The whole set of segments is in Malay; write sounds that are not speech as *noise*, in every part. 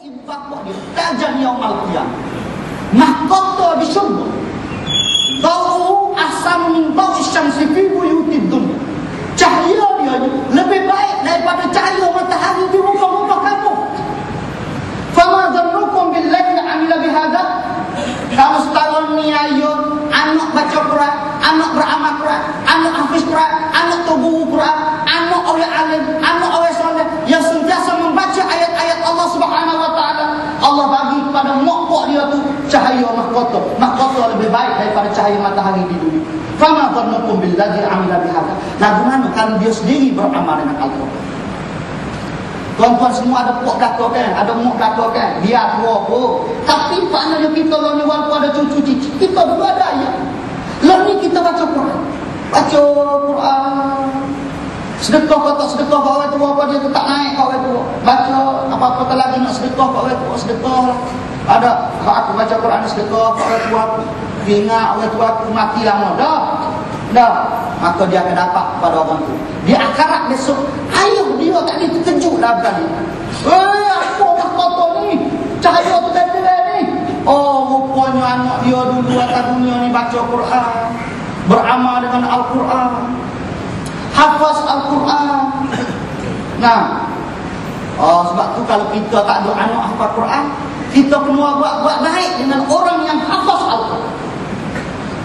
Infak dia tajam qiyamah. Mahkota di syurga. Dau asam min dau syamsi fi buyutid dunya. Cahaya dia lebih baik daripada cahaya matahari di rumah-rumah kamu. Fama dhannukum billahi amila bihadza? Kamu setahun ni ayo anak baca Quran, anak beramal Quran, anak hafiz Quran, anak tubuh Quran, anak oleh alim, anak oleh soleh yang sentiasa membaca ayat-ayat Allah Subhanahu wa taala. Allah bagi kepada mokok dia tu cahaya mahkota. Mahkota lebih baik daripada cahaya matahari di dunia. Fama billahi amila bihadza? Lagu mana kalau dia sendiri beramal dengan Al-Quran? Tuan-tuan semua ada pok belakang kan? Ada mok belakang kan? Biar tua pun. Tapi maknanya kita lah ni walaupun ada cucu cici. Kita ayat. Lalu ni kita baca Quran. Baca Quran. Sedekah kau tak sedekah kau orang tua apa dia tu tak naik kau orang tua. Baca apa-apa tak lagi nak sedekah kau orang tua. Sedekah. Ada. Kalau aku baca Quran sedekah kau orang tua aku. Ingat orang tua aku mati lama. Dah. Dah. Maka dia akan dapat pada orang tu. Dia akarat besok. Ayah dia tak ni terkejut lah kali. Eh, apa mahkota ni? Cahaya tu dari ni. Oh, rupanya anak dia dulu atas dunia ni baca Quran. Beramal dengan Al-Quran. Hafaz Al-Quran. Nah, oh, sebab tu kalau kita tak ada anak hafaz Quran, kita kena buat-buat baik dengan orang yang hafaz Al-Quran.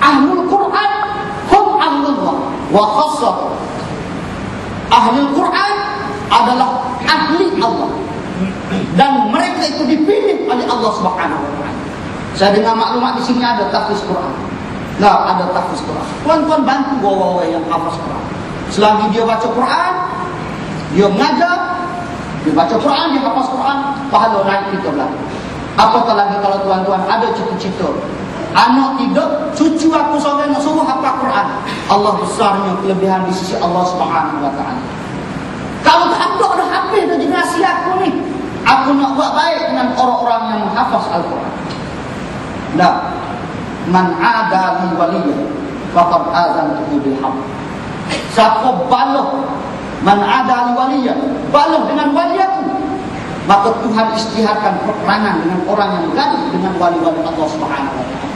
Ahlul Quran hum ahlullah wa khassah. Ahlul Quran adalah ahli Allah. Dan mereka itu dipilih oleh Allah Subhanahu wa taala. Saya dengar maklumat di sini ada tahfiz Quran. Nah, ada tahfiz Quran. Tuan-tuan bantu bawa yang hafaz Quran. Selagi dia baca Quran, dia mengajar, dia baca Quran, dia hafaz Quran, pahala naik kita belakang. Apatah lagi kalau tuan-tuan ada cita-cita Anak tidak, cucu aku seorang nak suruh hafal Quran. Allah besarnya kelebihan di sisi Allah Subhanahu wa taala. Kalau tak ada dah habis dah generasi aku ni. Aku nak buat baik dengan orang-orang yang menghafaz Al-Quran. Nah, man ada li waliya faqad azantuhu bil haq. Siapa balah man ada li waliya, balah dengan wali aku. Maka Tuhan istiharkan peperangan dengan orang yang gaduh dengan wali-wali Allah Subhanahu wa taala.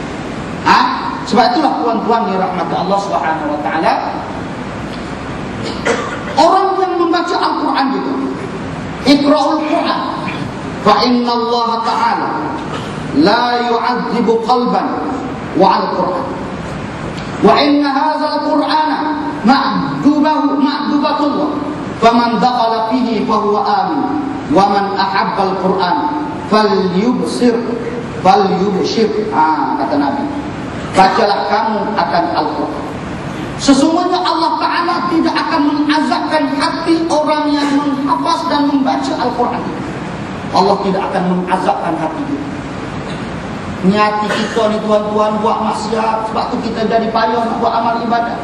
Sebab itulah tuan-tuan dirahmati Allah Subhanahu wa taala. Orang yang membaca Al-Quran itu Iqra'ul Quran Fa inna Allah Ta'ala La yu'adzibu qalban Wa al-Quran. Wa inna hadha al-Qur'ana Ma'dubahu Ma'dubatullah. Faman dakhala fihi fahuwa amin. Wa man ahabba al-Quran Fal yubsir Fal yubshir ha, Kata Nabi Bacalah kamu akan Al-Quran Sesungguhnya Allah Ta'ala tidak akan mengazabkan hati orang yang menghafaz dan membaca Al-Quran. Allah tidak akan mengazabkan hati dia. Niati kita ni tuan-tuan buat maksiat. Sebab tu kita jadi payah nak buat amal ibadah.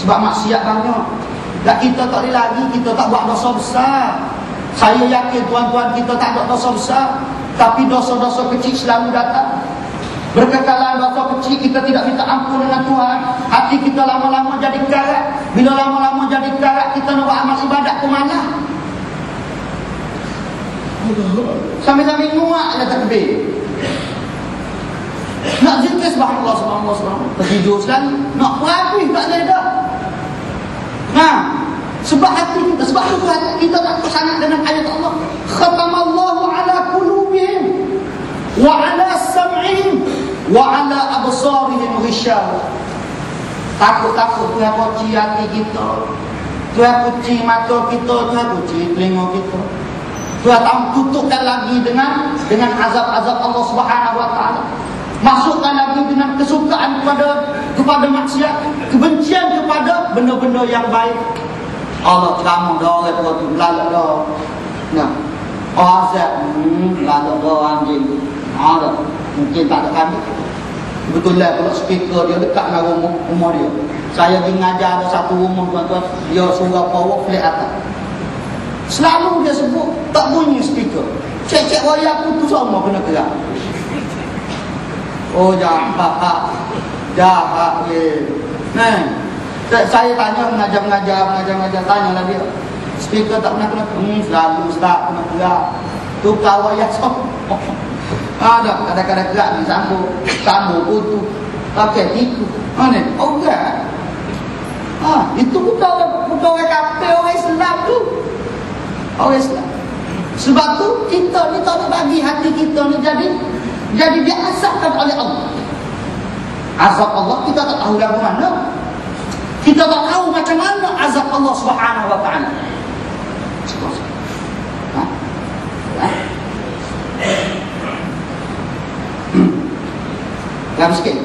Sebab maksiat banyak. Dan kita tak boleh lagi, kita tak buat dosa besar. Saya yakin tuan-tuan kita tak ada dosa besar. Tapi dosa-dosa kecil selalu datang. Berkekalan dosa kecil kita tidak minta ampun dengan Tuhan. Hati kita lama-lama jadi karat Bila lama-lama jadi karat kita nak buat amal ibadat ke mana? Sambil-sambil muak dia takbir Nak zikir subhanallah subhanallah subhanallah. Tertidur sekali Nak habis tak ada dah. Nah sebab hati kita, sebab itu hati kita tak sangat dengan ayat Allah. Khatamallahu ala qulubihim wa ala sam'ihim wa ala absarihim ghishawa takut-takut Tuhan kunci hati kita. Tuhan kunci mata kita Tuhan kunci telinga kita. Tuhan tutupkan lagi dengan dengan azab-azab Allah Subhanahu wa taala. Masukkan lagi dengan kesukaan kepada kepada maksiat kebencian kepada benda-benda yang baik. Allah kamu dah tua tu lalu dah. Nah. Oh azab hmm, lalu dah anjing ada Mungkin tak ada kami Betul lah kalau speaker dia dekat dengan rumah, rumah dia. Saya pergi ngajar ada satu rumah tuan-tuan Dia suruh power flat atas. Selalu dia sebut tak bunyi speaker. Cek-cek waya aku tu semua kena gerak. Oh jahat. Jahat ye. Nah, saya tanya mengajar-mengajar Mengajar-mengajar Tanya lah dia. Speaker tak pernah kena Hmm selalu ustaz kena gerak. Tukar wayar *laughs* Ada kadang-kadang gerak ni sambung, sambung putu, pakai tiku. Mana? Oh enggak. Ha, itu bukan orang bukan orang kafir, orang Islam tu. Orang Islam. Sebab tu kita ni tak nak bagi hati kita ni jadi jadi diasahkan oleh Allah. Azab Allah kita tak tahu lagu mana. Kita tak tahu macam mana azab Allah Subhanahu wa taala. Dan sikit.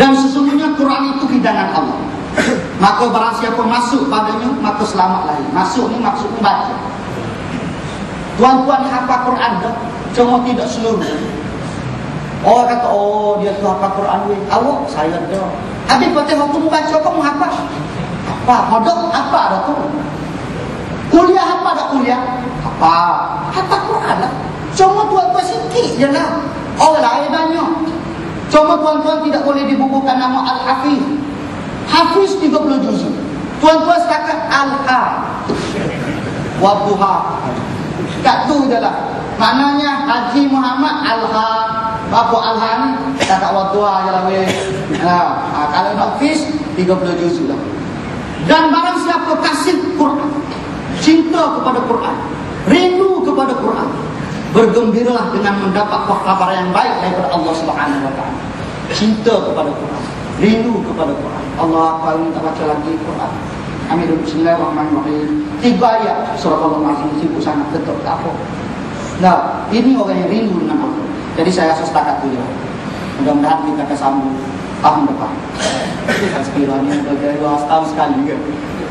Dan sesungguhnya Quran itu hidangan Allah. *coughs* Maka barang siapa masuk padanya, maka selamat lagi. Masuk ni maksudnya baca. Tuan-tuan hafal Quran dah, cuma tidak seluruh. Orang kata, oh dia tu hafal Quran weh. Awak, saya dah. Habis Fatihah tu baca, kamu hafal? Apa? Hodok apa dah tu? Kuliah apa dah kuliah? Apa? Hafal Quran lah. Cuma tuan-tuan sikit je lah. Orang lain banyak. Cuma tuan-tuan tidak boleh dibubuhkan nama Al-Hafiz. Hafiz 30 juz. Tuan-tuan setakat Al-Ha. Wabuha. Tak tu je lah. Maknanya Haji Muhammad Al-Ha. Apa Al-Ha ni? Setakat Wabuha je lah. Ha. ha. Kalau Hafiz, 30 juz lah. Dan barang siapa kasih Quran. Cinta kepada Quran. Rindu kepada Quran bergembiralah dengan mendapat kabar yang baik daripada Allah Subhanahu wa taala. Cinta kepada Quran, rindu kepada Quran. Allah apa minta baca lagi Quran. Amin. Bismillahirrahmanirrahim. Tiga ayat surah masih sibuk sangat tetap tak. Nah, ini orang yang rindu dengan Allah. Jadi saya rasa setakat ya. Mudah-mudahan kita akan sambung tahun depan. Sekiranya sudah dua tahun sekali juga.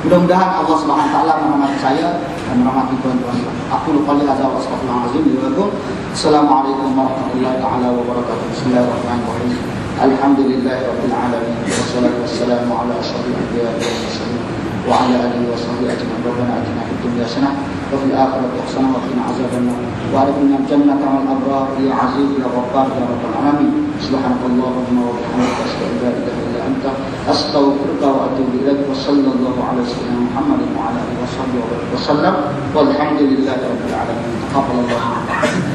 Mudah-mudahan Allah Subhanahu wa taala merahmati saya dan merahmati tuan-tuan. Aku lupa hadza wa astaghfirullahalazim li wa Assalamualaikum warahmatullahi taala wabarakatuh. Bismillahirrahmanirrahim. Alhamdulillahirabbil alamin. Wassalatu wassalamu ala asyrafil anbiya'i wal mursalin وعلى آله وصحبه أجمعين. ربنا آتنا في الدنيا سنه وفي الآخرة حسنة وقنا عذاب النار. وادخلنا الجنه مع الابرار يا عزيز يا غفار يا رب العالمين. سبحانك اللهم وبحمدك أشهد أن لا إله إلا أنت أستغفرك وأتوب إليك وصلى الله على سيدنا محمد وعلى آله وصحبه وسلم. والحمد لله رب العالمين. تقبل الله منك